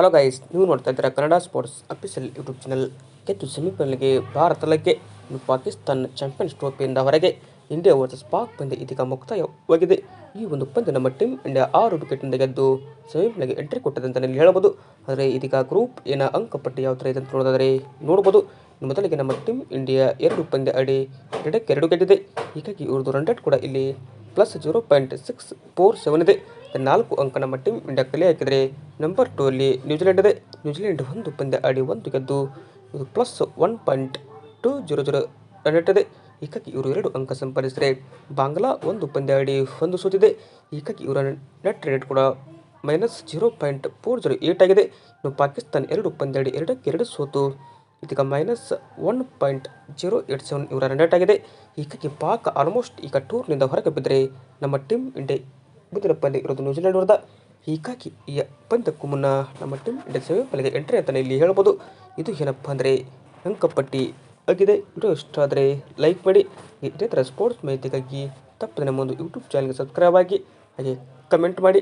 Hello guys ನೀವು ನೋಡ್ತಾ ಇದ್ದೀರಾ Kannada sports official YouTube channel ಗೆದ್ದು ಸೆಮಿಫೈನಲ್ಗೆ ಭಾರತ ಲಗ್ಗೆ ಪಾಕಿಸ್ತಾನ ಚಾಂಪಿಯನ್ಸ್ ಟ್ರೋಫಿಯಿಂದ ಹೊರಗೆ ಇಂಡಿಯಾ ವರ್ಸಸ್ ಪಾಕ್ ಪಂದ್ಯ ಇದೀಗ ಮುಕ್ತಾಯವಾಗಿದೆ. ಈ ಒಂದು ಪಂದ್ಯ ನಮ್ಮ ಟೀಮ್ ಇಂಡಿಯಾ ಆರು ವಿಕೆಟ್ನಿಂದ ಗೆದ್ದು ಸೆಮಿಫೈನಲ್ಗೆ ಎಂಟ್ರಿ ಕೊಟ್ಟದೆ ಅಂತಲೇ ಹೇಳಬಹುದು ಆದರೆ ಇದೀಗ ಗ್ರೂಪ್ ಏನ ಅಂಕಪಟ್ಟಿ ಯಾವ ಥರ ಇದೆ ಅಂತ ನೋಡೋದಾದರೆ ಇನ್ನು ಮೊದಲಿಗೆ ನಮ್ಮ ಟೀಮ್ ಇಂಡಿಯಾ ಎರಡು ಪಂದ್ಯ ಅಡಿ ಎರಡಕ್ಕೆ ಎರಡು ಗೆದ್ದಿದೆ. ಹೀಗಾಗಿ ಇವ್ರದ್ದು ರನ್ ರೇಟ್ ಕೂಡ ಇಲ್ಲಿ plus zero point six four seven ಇದೆ. ನಾಲ್ಕು ಅಂಕ ನಮ್ಮ ಟೀಮ್ ಇಂಡಿಯಾ ಕಲೆ ಹಾಕಿದರೆ ನಂಬರ್ ಟೂ ಅಲ್ಲಿ ನ್ಯೂಜಿಲೆಂಡ್ ಇದೆ. ನ್ಯೂಜಿಲೆಂಡ್ ಒಂದು ಪಂದ್ಯ ಆಡಿ ಒಂದು ಗೆದ್ದು ಇದು plus one point two zero zero run ಇಟ್ಟಿದೆ. ಹೀಗಾಗಿ ಇವರು ಎರಡು ಅಂಕ ಸಂಪಾದಿಸಿದರೆ ಬಾಂಗ್ಲಾ ಒಂದು ಪಂದ್ಯ ಆಡಿ ಒಂದು ಸೋತಿದೆ. ಏಕಕ್ಕೆ ಇವರ ನೆಟ್ ರೇಟ್ ಕೂಡ minus zero point four zero eight ಆಗಿದೆ. ಇನ್ನು ಪಾಕಿಸ್ತಾನ ಎರಡು ಪಂದ್ಯ ಆಡಿ ಎರಡಕ್ಕೆ ಎರಡು ಸೋತು. ಇದೀಗ minus one point zero eight seven ಇವರ ರನ್ ರೇಟ್ ಆಗಿದೆ. ಹೀಗಾಗಿ ಪಾಕ್ ಆಲ್ಮೋಸ್ಟ್ ಈಗ ಟೂರ್ನಿಂದ ಹೊರಗೆ ಬಿದ್ದರೆ ನಮ್ಮ ಟೀಮ್ ಇಂಡಿಯಾ ಮುಂದಿನ ಪಂದ್ಯ ಇರೋದು ನ್ಯೂಜಿಲೆಂಡ್ ವಿರುದ್ಧ ಹೀಗಾಗಿ ಈ ಪಂದ್ಯಕ್ಕೂ ಮುನ್ನ ನಮ್ಮ ಟೀಮ್ ಇಂಡಿಯಾ ಸೆಮಿಫೈನಲ್ಗೆ ಎಂಟ್ರಿ ಅಂತಲೇ ಇಲ್ಲಿ ಹೇಳ್ಬೋದು. ಇದು ಏನಪ್ಪ ಅಂದರೆ ಅಂಕಪಟ್ಟಿ ಆಗಿದೆ. ವಿಡಿಯೋ ಇಷ್ಟ ಆದರೆ ಲೈಕ್ ಮಾಡಿ. ಇದೇ ಥರ ಸ್ಪೋರ್ಟ್ಸ್ ಮಾಹಿತಿಗಾಗಿ ತಪ್ಪದೆ ನಮ್ಮ ಒಂದು ಯೂಟ್ಯೂಬ್ ಚಾನಲ್ಗೆ ಸಬ್ಸ್ಕ್ರೈಬ್ ಆಗಿ. ಹಾಗೆ ಕಮೆಂಟ್ ಮಾಡಿ.